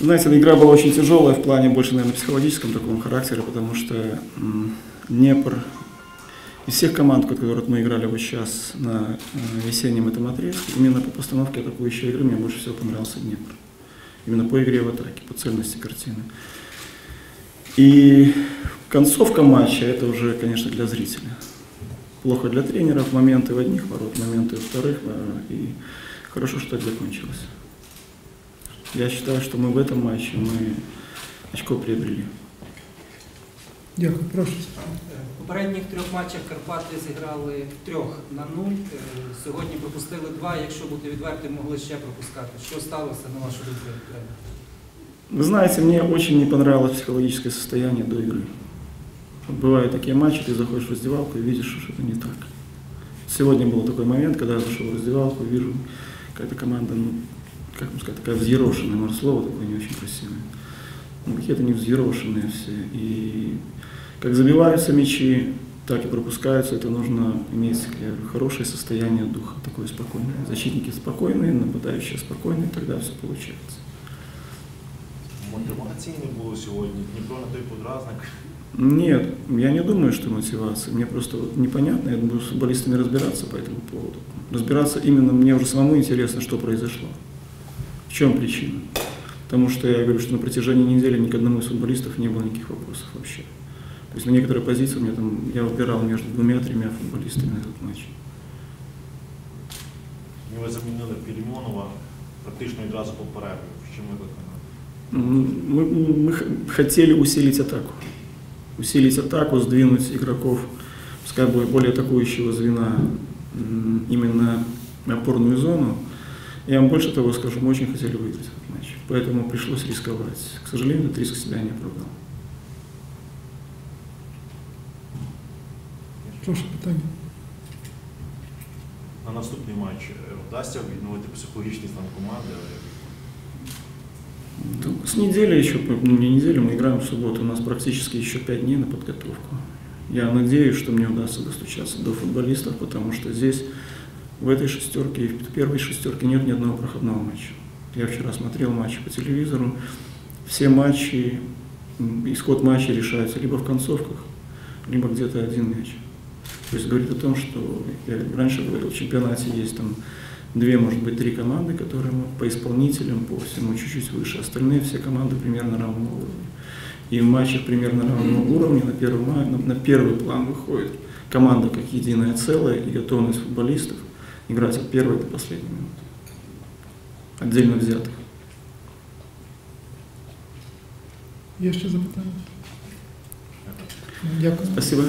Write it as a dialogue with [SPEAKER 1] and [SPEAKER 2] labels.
[SPEAKER 1] Знаете, игра была очень тяжелая в плане больше, наверное, психологическом таком характере, потому что Днепр из всех команд, которых мы играли вот сейчас на э, весеннем этом отрезке, именно по постановке атакующей игры мне больше всего понравился Днепр. Именно по игре в атаке, по цельности картины. И концовка матча это уже, конечно, для зрителя. Плохо для тренеров, моменты в одних ворот, моменты во вторых, э, и хорошо, что так закончилось. Я считаю, что мы в этом матче мы очко приобрели.
[SPEAKER 2] Дякую, прошу.
[SPEAKER 3] У попередніх трьох матчах Карпати зіграли трьох на нуль. Е, Сьогодні пропустили два. Якщо бути відвертим, могли ще пропускати. Що сталося на вашу думку? тренер?
[SPEAKER 1] Вы знаете, мне очень не понравилось психологическое состояние до игры. Вот бывают такие матчи, ты заходишь в раздевалку и видишь, что что-то не так. Сегодня был такой момент, когда я зашел в раздевалку, вижу, какая-то команда, ну, как вам сказать, такая взъерошенная, может, слово такое не очень красивое. Ну, какие-то не взъерошенные все. И как забиваются мячи, так и пропускаются. Это нужно иметь я говорю, хорошее состояние духа, такое спокойное. Защитники спокойные, нападающие спокойные, тогда все получается.
[SPEAKER 4] Мотивації не було сьогодні. Дніпро на той подразник.
[SPEAKER 1] Нет, я не думаю, что мотивация. Мне просто вот непонятно, я буду с футболистами разбираться по этому поводу. Разбираться именно мне уже самому интересно, что произошло. В чем причина? Потому что я говорю, что на протяжении недели ни к одному из футболистов не было никаких вопросов вообще. То есть на некоторые позиции у меня там, я выбирал между двумя-тремя футболистами на этот матч.
[SPEAKER 4] І ви замінили Філімонова практично відразу по перерві. В чим викликано?
[SPEAKER 1] М, Мы, мы х- хотели усилить атаку. Усилить атаку, сдвинуть игроков, пускай бы более атакующего звена м, именно на опорную зону. Я вам больше того скажу, мы очень хотели выиграть этот матч. Поэтому пришлось рисковать. К сожалению, этот риск себя не оправдал.
[SPEAKER 2] Прошу питання.
[SPEAKER 4] На наступний матч вдасться відновити психологічний стан команди.
[SPEAKER 1] Ну, С недели еще, ну, не неделю, мы играем в субботу, у нас практически еще пять дней на подготовку. Я надеюсь, что мне удастся достучаться до футболистов, потому что здесь, в этой шестерке, в первой шестерке нет ни одного проходного матча. Я вчера смотрел матчи по телевизору, все матчи, исход матча решается либо в концовках, либо где-то один мяч. То есть говорит о том, что, я раньше говорил, в чемпионате есть там две, может быть, три команды, которые по исполнителям, по всему чуть-чуть выше. Остальные все команды примерно равного уровня. И в матчах примерно равного уровня на первый, на, на первый план выходит команда как единое целое и готовность футболистов играть от первой до последней минуты. Отдельно взятых.
[SPEAKER 2] Є ще запитання? Дякую.
[SPEAKER 1] Спасибо.